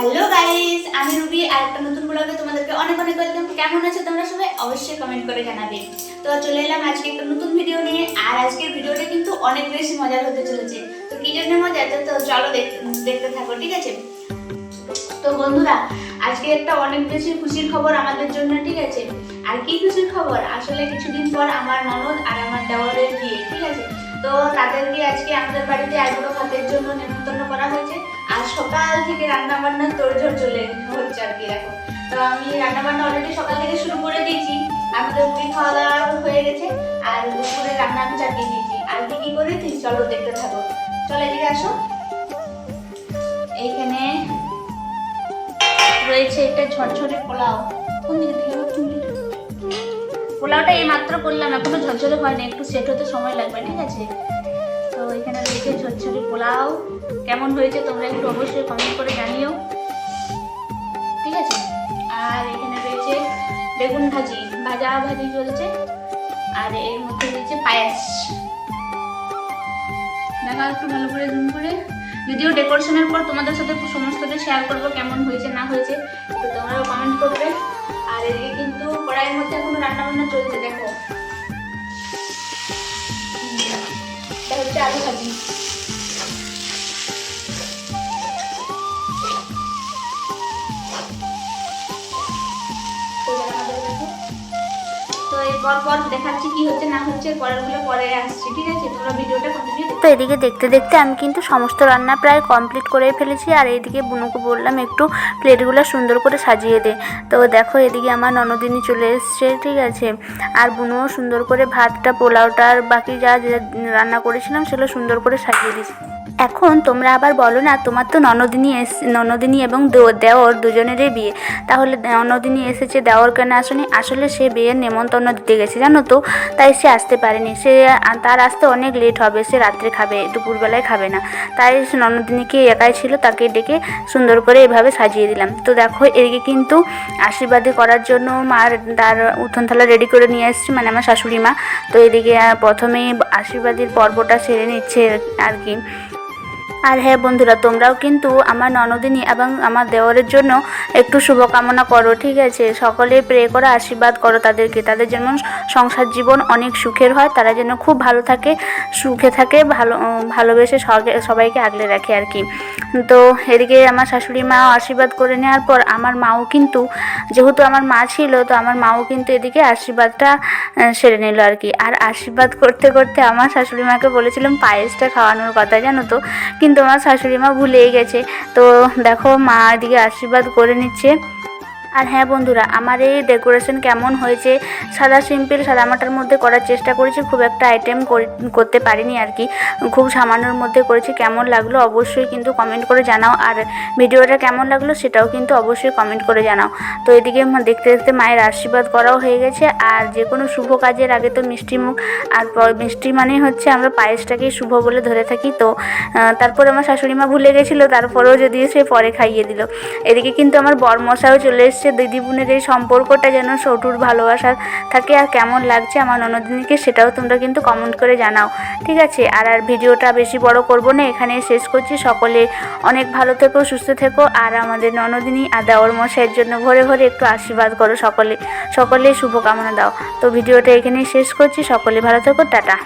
Hello guys আমি Ruby আর একটা নতুন ব্লগে তোমাদেরকে অনেক অনেক ওয়েলকাম কেমন আছো তোমরা সবাই? অবশ্যই কমেন্ট করে জানাবে। তো চলে এলাম আজকে একটা নতুন ভিডিও নিয়ে। আর আজকের ভিডিওটা কিন্তু অনেক বেশি মজার হতে চলেছে। তো কি জন্য মজা তো চলো দেখতে থাকো, ঠিক আছে? তো বন্ধুরা, আজকে একটা অনেক বেশি খুশির খবর আমাদের জন্য, ঠিক আছে? আর কি খুশির খবর? আসলে কিছুদিন পর আমার ননদ আর আমার দেওয়ারের বিয়ে, ঠিক আছে? তো তাদেরকে আজকে আমাদের বাড়িতে আইবুড়ো ভাতের জন্য নেমন্তন্ন করা হয়েছে। সকাল থেকে রান্না বান্না তোড়ঝোড় চলে হচ্ছে আর কি দেখো। তো আমি রান্না বান্না অলরেডি সকাল থেকে শুরু করে দিয়েছি। আমাদের মুড়ি খাওয়া দাওয়া হয়ে গেছে, আর দুপুরে রান্না আমি চাপিয়ে দিয়েছি। আর কি কি করেছি? চলো দেখতে থাকো। চলো এদিকে আসো। এইখানে রয়েছে একটা ঝরঝরে পোলাও। কোন দিকে পোলাওটা এই মাত্র করলাম, এখনও ঝরঝরে হয়নি। একটু সেট হতে সময় লাগবে, ঠিক আছে? এখানে রয়েছে ঝরঝরে পোলাও। কেমন হয়েছে তোমরা একটু অবশ্যই কমেন্ট করে জানিও। ঠিক আছে? আর এখানে রয়েছে বেগুন ভাজি, ভাজা ভাজি চলছে। আর এর মধ্যে রয়েছে পায়াস। দেখা একটু ভালো করে জুম করে। যদিও ডেকোরেশনের পর তোমাদের সাথে সমস্তটা শেয়ার করব কেমন হয়েছে, না হয়েছে তো তোমরাও কমেন্ট করবে। আর এদিকে কিন্তু কড়াইয়ের মধ্যে এখনও রান্না বান্না চলছে, দেখো। 大家都很。তো এদিকে দেখতে দেখতে আমি কিন্তু সমস্ত রান্না প্রায় কমপ্লিট করে ফেলেছি, আর এইদিকে বুনুকে বললাম একটু প্লেটগুলো সুন্দর করে সাজিয়ে দে। তো দেখো এদিকে আমার ননদিনী চলে এসছে, ঠিক আছে? আর বুনুও সুন্দর করে ভাতটা, পোলাওটা, আর বাকি যা যা রান্না করেছিলাম সেগুলো সুন্দর করে সাজিয়ে দিয়েছি। এখন তোমরা আবার বলো না তোমার তো ননদিনী এস ননদিনী এবং দেওর দুজনেরই বিয়ে। তাহলে ননদিনী এসেছে দেওর কেন? আসেনি আসলে সে বিয়ের নেমন্তন্ন দিতে গেছে জানো তো? তাই সে আসতে পারেনি। সে তার আসতে অনেক লেট হবে সে রাত্রে খাবে দুপুরবেলায় খাবে না। তাই ননদিনীকে একাই ছিল তাকে ডেকে সুন্দর করে এভাবে সাজিয়ে দিলাম। তো দেখো এদিকে কিন্তু আশীর্বাদী করার জন্য মার তার উঠোন থালা রেডি করে নিয়ে এসেছি মানে আমার শাশুড়ি মা। তো এদিকে আহ, প্রথমেই আশীর্বাদীর পর্বটা সেরে নিচ্ছে আর কি। আর হ্যাঁ বন্ধুরা, তোমরাও কিন্তু আমার ননদিনী এবং আমার দেওরের জন্য একটু শুভকামনা করো, ঠিক আছে? সকলে প্রে করো, আশীর্বাদ করো তাদেরকে। তাদের যেমন সংসার জীবন অনেক সুখের হয়, তারা যেন খুব ভালো থাকে, সুখে থাকে, ভালো ভালোবেসে সবাইকে আগলে রাখে আর কি। তো এদিকে আমার শাশুড়ি মা আশীর্বাদ করে নেওয়ার পর আমার মাও কিন্তু, যেহেতু আমার মা ছিল, তো আমার মাও কিন্তু এদিকে আশীর্বাদটা সেরে নিল আর কি। আর আশীর্বাদ করতে করতে আমার শাশুড়ি মাকে বলেছিলাম পায়েসটা খাওয়ানোর কথা, জানো তো? কিন্তু আমার শাশুড়ি মা ভুলেই গেছে। তো দেখো মা এদিকে আশীর্বাদ করে নিচ্ছে। আর হ্যাঁ বন্ধুরা, আমার এই ডেকোরেশন কেমন হয়েছে, সাদা সিম্পল সাদামাটার মধ্যে করার চেষ্টা করেছি, খুব একটা আইটেম করতে পারিনি আর কি। খুব সামান্যর মধ্যে করেছি, কেমন লাগল অবশ্যই কিন্তু কমেন্ট করে জানাও, আর ভিডিওটা কেমন লাগল সেটাও কিন্তু অবশ্যই কমেন্ট করে জানাও। তো এদিকে দেখতে দেখতে মায়ের আশীর্বাদ করাও হয়ে গেছে, আর যে কোনো শুভ কাজের আগে তো মিষ্টি মুখ, আর মিষ্টি মানেই হচ্ছে আমরা পায়েসটাকেই শুভ বলে ধরে থাকি, তো তারপর আমার শাশুড়ি মা ভুলে গেছিল, তারপরেও যদি সে পরে খাইয়ে দিল। এদিকে কিন্তু আমার বরমশাও চলে এসছে দিদি বোনের এই সম্পর্কটা যেন সটুর ভালোবাসা থাকে আর কেমন লাগছে আমার ননদিনীকে সেটাও তোমরা কিন্তু কমেন্ট করে জানাও। ঠিক আছে? আর আর ভিডিওটা বেশি বড় করব না এখানে শেষ করছি। সকলে অনেক ভালো থেকো, সুস্থ থেকো। আর আমাদের ননদিনী আর দেওয়ার মশাইয়ের জন্য ভরে ভরে একটু আশীর্বাদ করো সকলে। সকলে শুভকামনা দাও। তো ভিডিওটা এখানেই শেষ করছি। সকলে ভালো থেকো, টাটা।